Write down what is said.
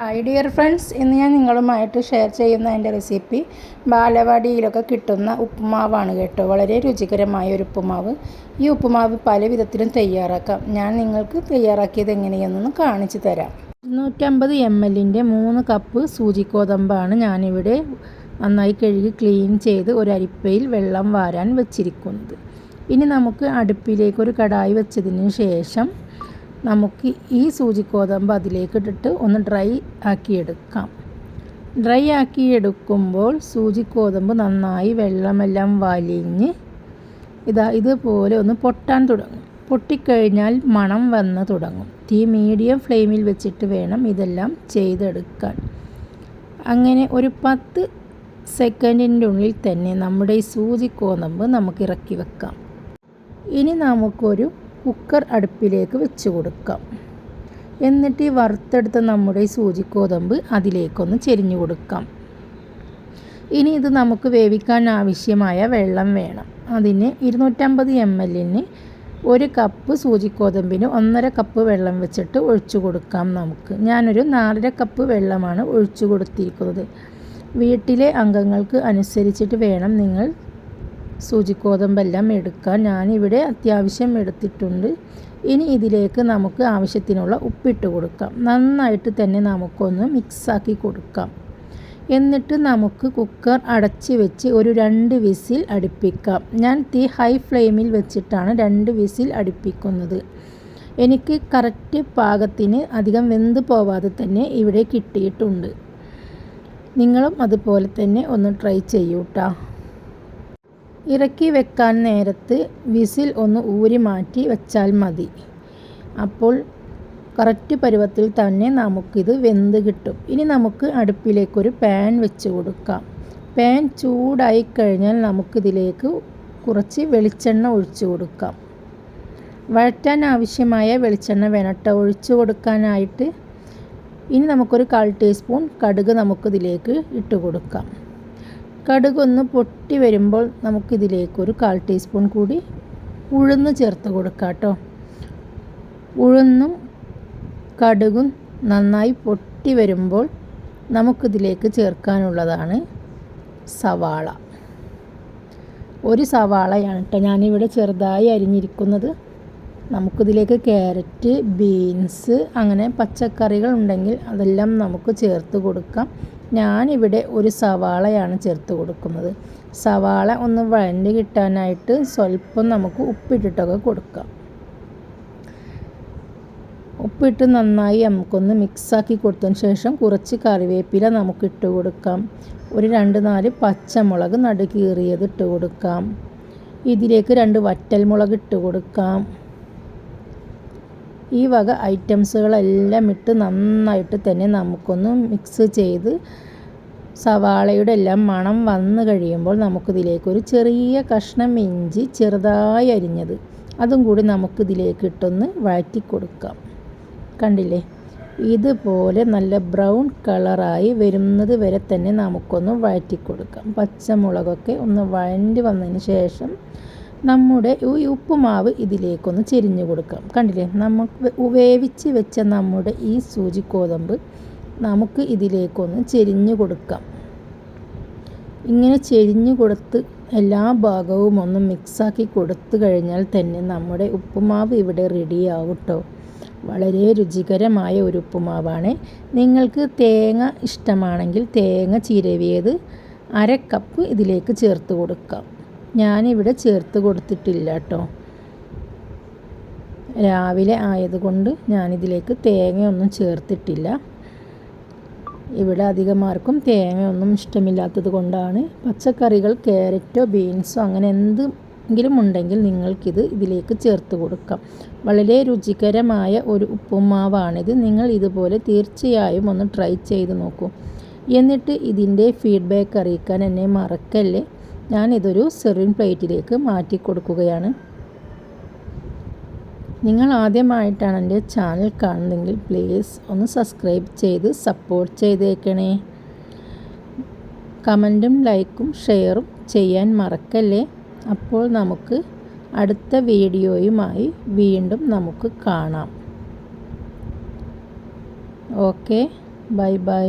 Hi dear friends ഇന്ന് ഞാൻ നിങ്ങളുമായിട്ട് ഷെയർ ചെയ്യുന്ന എന്റെ റെസിപ്പി ബാലവാടിയിലൊക്കെ കിട്ടുന്ന ഉപ്പുമാവാണ് കേട്ടോ. വളരെ രുചികരമായ ഒരു ഉപ്പുമാവ്. ഈ ഉപ്പുമാവ് പല വിധത്തിലും തയ്യാറാക്കാം. ഞാൻ നിങ്ങൾക്ക് തയ്യാറാക്കിയത് എങ്ങനെയെന്നൊന്ന് കാണിച്ചു തരാം. ഇരുന്നൂറ്റമ്പത് എം എല്ലിന്റെ മൂന്ന് കപ്പ് സൂചിക്കോതമ്പാണ് ഞാനിവിടെ നന്നായി കഴുകി ക്ലീൻ ചെയ്ത് ഒരു അരിപ്പയിൽ വെള്ളം വാരാൻ വെച്ചിരിക്കുന്നത്. ഇനി നമുക്ക് അടുപ്പിലേക്ക് ഒരു കടായി വെച്ചതിന് ശേഷം നമുക്ക് ഈ സൂചിക്കോതമ്പ് അതിലേക്ക് ഇട്ടിട്ട് ഒന്ന് ഡ്രൈ ആക്കി എടുക്കാം ഡ്രൈ ആക്കി എടുക്കുമ്പോൾ സൂചിക്കോതമ്പ് നന്നായി വെള്ളമെല്ലാം വലിഞ്ഞ് ഇതാ ഇതുപോലെ ഒന്ന് പൊട്ടാൻ തുടങ്ങും. പൊട്ടിക്കഴിഞ്ഞാൽ മണം വന്ന് തുടങ്ങും. തീ മീഡിയം ഫ്ലെയിമിൽ വെച്ചിട്ട് വേണം ഇതെല്ലാം ചെയ്തെടുക്കാൻ. അങ്ങനെ ഒരു പത്ത് സെക്കൻഡിന്റെ ഉള്ളിൽ തന്നെ നമ്മുടെ ഈ സൂചി കോതമ്പ് നമുക്ക് ഇറക്കി വെക്കാം. ഇനി നമുക്കൊരു കുക്കർ അടുപ്പിലേക്ക് വെച്ച് കൊടുക്കാം. എന്നിട്ട് ഈ വറുത്തെടുത്ത നമ്മുടെ ഈ സൂചിക്കോതമ്പ് അതിലേക്കൊന്ന് ചെരിഞ്ഞു കൊടുക്കാം. ഇനി ഇത് നമുക്ക് വേവിക്കാൻ ആവശ്യമായ വെള്ളം വേണം. അതിന് ഇരുന്നൂറ്റമ്പത് എം എല്ലിന് ഒരു കപ്പ് സൂചിക്കോതമ്പിന് ഒന്നര കപ്പ് വെള്ളം വെച്ചിട്ട് ഒഴിച്ചു കൊടുക്കാം നമുക്ക്. ഞാനൊരു നാലര കപ്പ് വെള്ളമാണ് ഒഴിച്ചു കൊടുത്തിരിക്കുന്നത്. വീട്ടിലെ അംഗങ്ങൾക്ക് അനുസരിച്ചിട്ട് വേണം നിങ്ങൾ സൂചിക്കോതമ്പെല്ലാം എടുക്കാൻ ഞാനിവിടെ അത്യാവശ്യം എടുത്തിട്ടുണ്ട്. ഇനി ഇതിലേക്ക് നമുക്ക് ആവശ്യത്തിനുള്ള ഉപ്പിട്ട് കൊടുക്കാം. നന്നായിട്ട് തന്നെ നമുക്കൊന്ന് മിക്സാക്കി കൊടുക്കാം. എന്നിട്ട് നമുക്ക് കുക്കർ അടച്ച് വെച്ച് ഒരു രണ്ട് വിസിൽ അടുപ്പിക്കാം. ഞാൻ തീ ഹൈ ഫ്ലെയിമിൽ വെച്ചിട്ടാണ് രണ്ട് വിസിൽ അടുപ്പിക്കുന്നത്. എനിക്ക് കറക്റ്റ് പാകത്തിന് അധികം വെന്ത് പോവാതെ തന്നെ ഇവിടെ കിട്ടിയിട്ടുണ്ട്. നിങ്ങളും അതുപോലെ തന്നെ ഒന്ന് ട്രൈ ചെയ്യൂട്ടാ. ഇറക്കി വെക്കാൻ നേരത്ത് വിസിൽ ഒന്ന് ഊരി മാറ്റി വെച്ചാൽ മതി. അപ്പോൾ കറക്റ്റ് പരുവത്തിൽ തന്നെ നമുക്കിത് വെന്ത് കിട്ടും. ഇനി നമുക്ക് അടുപ്പിലേക്കൊരു പാൻ വെച്ച് കൊടുക്കാം. പാൻ ചൂടായി കഴിഞ്ഞാൽ നമുക്കിതിലേക്ക് കുറച്ച് വെളിച്ചെണ്ണ ഒഴിച്ചു കൊടുക്കാം. വഴറ്റാൻ ആവശ്യമായ വെളിച്ചെണ്ണ വേണട്ട? ഒഴിച്ചു കൊടുക്കാനായിട്ട്. ഇനി നമുക്കൊരു കാൽ ടീസ്പൂൺ കടുക് നമുക്കിതിലേക്ക് ഇട്ട് കൊടുക്കാം. കടുകൊന്ന് പൊട്ടി വരുമ്പോൾ നമുക്കിതിലേക്കൊരു കാൽ ടീസ്പൂൺ കൂടി ഉഴുന്ന് ചേർത്ത് കൊടുക്കാം കേട്ടോ. ഉഴുന്നും കടുകും നന്നായി പൊട്ടി വരുമ്പോൾ നമുക്കിതിലേക്ക് ചേർക്കാനുള്ളതാണ് സവാള. ഒരു സവാളയാണ് കേട്ടോ ഞാനിവിടെ ചെറുതായി അരിഞ്ഞിരിക്കുന്നത്. നമുക്കിതിലേക്ക് ക്യാരറ്റ് ബീൻസ് അങ്ങനെ പച്ചക്കറികൾ ഉണ്ടെങ്കിൽ അതെല്ലാം നമുക്ക് ചേർത്ത് കൊടുക്കാം. ഞാനിവിടെ ഒരു സവാളയാണ് ചേർത്ത് കൊടുക്കുന്നത്. സവാള ഒന്ന് വഴണ്ട് കിട്ടാനായിട്ട് സ്വല്പം നമുക്ക് ഉപ്പിട്ടിട്ടൊക്കെ കൊടുക്കാം. ഉപ്പിട്ട് നന്നായി നമുക്കൊന്ന് മിക്സാക്കി കൊടുത്തതിന് ശേഷം കുറച്ച് കറിവേപ്പില നമുക്ക് ഇട്ട് കൊടുക്കാം. ഒരു രണ്ട് നാല് പച്ചമുളക് നടുകീറിയത് ഇട്ട് കൊടുക്കാം. ഇതിലേക്ക് രണ്ട് വറ്റൽമുളക് ഇട്ട് കൊടുക്കാം. ഈ വക ഐറ്റംസുകളെല്ലാം ഇട്ട് നന്നായിട്ട് തന്നെ നമുക്കൊന്ന് മിക്സ് ചെയ്ത് സവാളയുടെ എല്ലാം മണം വന്നു കഴിയുമ്പോൾ നമുക്കിതിലേക്ക് ഒരു ചെറിയ കഷ്ണം ഇഞ്ചി ചെറുതായി അരിഞ്ഞത്. അതും കൂടി നമുക്കിതിലേക്ക് ഇട്ടൊന്ന് വഴറ്റി കൊടുക്കാം. കണ്ടില്ലേ? ഇതുപോലെ നല്ല ബ്രൗൺ കളറായി വരുന്നത് വരെ തന്നെ നമുക്കൊന്ന് വഴറ്റി കൊടുക്കാം. പച്ചമുളകൊക്കെ ഒന്ന് വഴണ്ടി വന്നതിന് ശേഷം നമ്മുടെ ഈ ഉപ്പുമാവ് ഇതിലേക്കൊന്ന് ചെരിഞ്ഞു കൊടുക്കാം. കണ്ടില്ലേ? നമുക്ക് വേവിച്ച് വെച്ച നമ്മുടെ ഈ സൂചി കോതമ്പ് നമുക്ക് ഇതിലേക്കൊന്ന് ചെരിഞ്ഞു കൊടുക്കാം. ഇങ്ങനെ ചെരിഞ്ഞു കൊടുത്ത് എല്ലാ ഭാഗവും ഒന്ന് മിക്സാക്കി കൊടുത്തു കഴിഞ്ഞാൽ തന്നെ നമ്മുടെ ഉപ്പുമാവ് ഇവിടെ റെഡിയാവും കേട്ടോ വളരെ രുചികരമായ ഒരു ഉപ്പുമാവാണ്. നിങ്ങൾക്ക് തേങ്ങ ഇഷ്ടമാണെങ്കിൽ തേങ്ങ ചിരവിയത് അര കപ്പ് ഇതിലേക്ക് ചേർത്ത് കൊടുക്കാം. ഞാനിവിടെ ചേർത്ത് കൊടുത്തിട്ടില്ല കേട്ടോ. രാവിലെ ആയതുകൊണ്ട് ഞാനിതിലേക്ക് തേങ്ങയൊന്നും ചേർത്തിട്ടില്ല. ഇവിടെ അധികമാർക്കും തേങ്ങയൊന്നും ഇഷ്ടമില്ലാത്തത് കൊണ്ടാണ്. പച്ചക്കറികൾ ക്യാരറ്റോ ബീൻസോ അങ്ങനെ എന്തെങ്കിലും ഉണ്ടെങ്കിൽ നിങ്ങൾക്കിത് ഇതിലേക്ക് ചേർത്ത് കൊടുക്കാം. വളരെ രുചികരമായ ഒരു ഉപ്പുമാവാണിത്. നിങ്ങൾ ഇതുപോലെ തീർച്ചയായും ഒന്ന് ട്രൈ ചെയ്ത് നോക്കൂ. എന്നിട്ട് ഇതിന്റെ ഫീഡ്ബാക്ക് അറിയിക്കാൻ എന്നെ മറക്കല്ലേ? ഞാനിതൊരു സെറിൻ പ്ലേറ്റിലേക്ക് മാറ്റി കൊടുക്കുകയാണ്. നിങ്ങൾ ആദ്യമായിട്ടാണ് എന്റെ ചാനൽ കാണുന്നതെങ്കിൽ പ്ലീസ് ഒന്ന് സബ്സ്ക്രൈബ് ചെയ്ത് സപ്പോർട്ട് ചെയ്തേക്കണേ. കമന്റും ലൈക്കും ഷെയറും ചെയ്യാൻ മറക്കല്ലേ? അപ്പോൾ നമുക്ക് അടുത്ത വീഡിയോയുമായി വീണ്ടും നമുക്ക് കാണാം. Okay bye bye